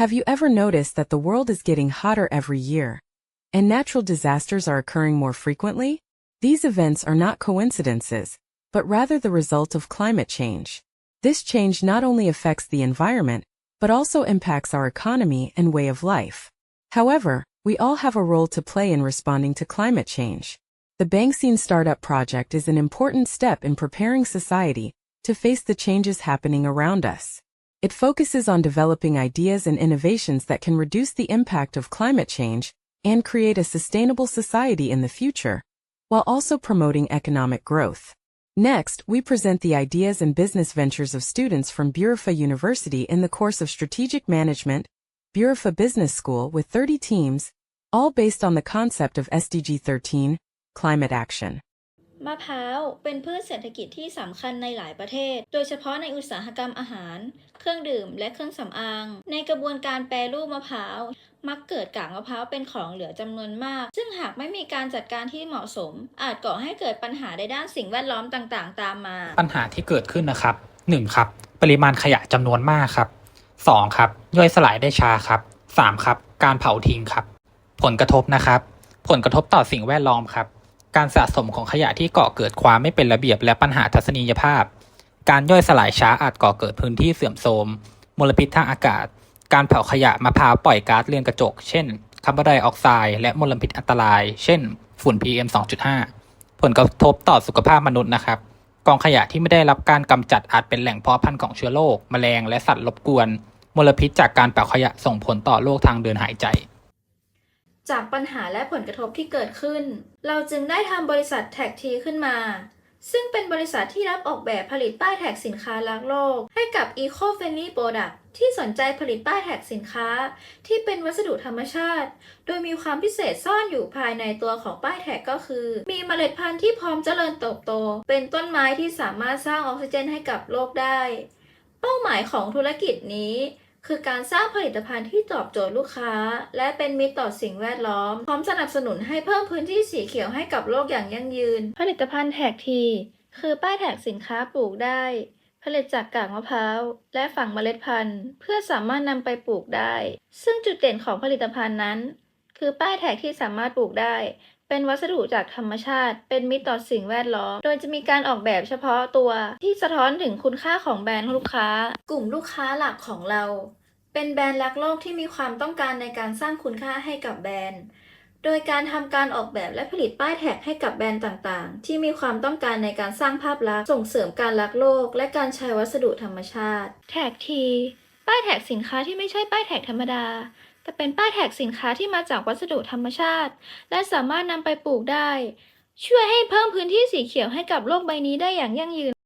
Have you ever noticed that the world is getting hotter every year? And natural disasters are occurring more frequently? These events are not coincidences, but rather the result of climate change. This change not only affects the environment, but also impacts our economy and way of life. However, we all have a role to play in responding to climate change. The Banksine Startup Project is an important step in preparing society to face the changes happening around us. It focuses on developing ideas and innovations that can reduce the impact of climate change and create a sustainable society in the future, while also promoting economic growth. Next, we present the ideas and business ventures of students from Burifa University in the course of Strategic Management, Burifa Business School with 30 teams, all based on the concept of SDG 13, climate action. มะพร้าวเป็นพืชเศรษฐกิจที่สำคัญในหลายประเทศ โดยเฉพาะในอุตสาหกรรมอาหาร เครื่องดื่ม และเครื่องสำอาง ในกระบวนการแปรรูปมะพร้าว มักเกิดกากมะพร้าวเป็นของเหลือจำนวนมาก ซึ่งหากไม่มีการจัดการที่เหมาะสม อาจก่อให้เกิดปัญหาในด้านสิ่งแวดล้อมต่างๆ ตามมา ปัญหาที่เกิดขึ้นนะครับ 1. ครับ ปริมาณขยะจำนวนมากครับ 2. ครับ ย่อยสลายได้ช้าครับ 3. ครับ การเผาทิ้งครับ ผลกระทบนะครับ ผลกระทบต่อสิ่งแวดล้อมครับ การสะสมของขยะที่ก่อเกิดความไม่เป็นระเบียบและปัญหาทัศนียภาพ การย่อยสลายช้าอาจก่อเกิดพื้นที่เสื่อมโทรมมลพิษทางอากาศ การเผาขยะมะพร้าวปล่อยก๊าซเรือนกระจก เช่นคาร์บอนไดออกไซด์และมลพิษอันตราย เช่น ฝุ่น PM 2.5 ผลกระทบต่อสุขภาพมนุษย์นะครับ กองขยะที่ไม่ได้รับการกำจัดอาจเป็นแหล่งเพาะพันธุ์ของเชื้อโรคแมลง และสัตว์รบกวน มลพิษจากการเผาขยะส่งผลต่อโรคทางเดินหายใจ จากปัญหาและผลกระทบที่เกิดขึ้น เราจึงได้ทำบริษัทแท็กทีขึ้นมา ซึ่งเป็นบริษัทที่รับออกแบบผลิตป้ายแท็กสินค้ารักโลก ให้กับ Eco Friendly Product ที่สนใจผลิตป้ายแท็กสินค้า ที่เป็นวัสดุธรรมชาติ โดยมีความพิเศษซ่อนอยู่ภายในตัวของป้ายแท็กก็คือ มีเมล็ดพันธุ์ที่พร้อมเจริญเติบโต เป็นต้นไม้ที่สามารถสร้างออกซิเจนให้กับโลกได้ เป้าหมายของธุรกิจนี้ คือการสร้างผลิตภัณฑ์ที่ตอบโจทย์ลูกค้า และเป็นมิตรต่อสิ่งแวดล้อม พร้อมสนับสนุนให้เพิ่มพื้นที่สีเขียวให้กับโลกอย่างยั่งยืน ผลิตภัณฑ์แท็กที คือป้ายแท็กสินค้าปลูกได้ ผลิตจากกากมะพร้าว และฝังเมล็ดพันธุ์ เพื่อสามารถนำไปปลูกได้ ซึ่งจุดเด่นของผลิตภัณฑ์นั้น คือป้ายแท็กที่สามารถปลูกได้ เป็นวัสดุจากธรรมชาติ เป็นมิตรต่อสิ่งแวดล้อม โดยจะมีการออกแบบเฉพาะตัวที่สะท้อนถึงคุณค่าของแบรนด์ลูกค้า กลุ่มลูกค้าหลักของเรา เป็นแบรนด์รักโลกที่มีความต้องการในการสร้างคุณค่าให้กับแบรนด์ โดยการทำการออกแบบและผลิตป้ายแท็กให้กับแบรนด์ต่างๆ ที่มีความต้องการในการสร้างภาพลักษณ์ส่งเสริมการรักโลก และการใช้วัสดุธรรมชาติ แท็กที ป้ายแท็กสินค้าที่ไม่ใช่ป้ายแท็กธรรมดา แต่เป็นป้ายแท็กสินค้าที่มาจากวัสดุธรรมชาติ และสามารถนำไปปลูกได้ ช่วยให้เพิ่มพื้นที่สีเขียวให้กับโลกใบนี้ได้อย่างยั่งยืน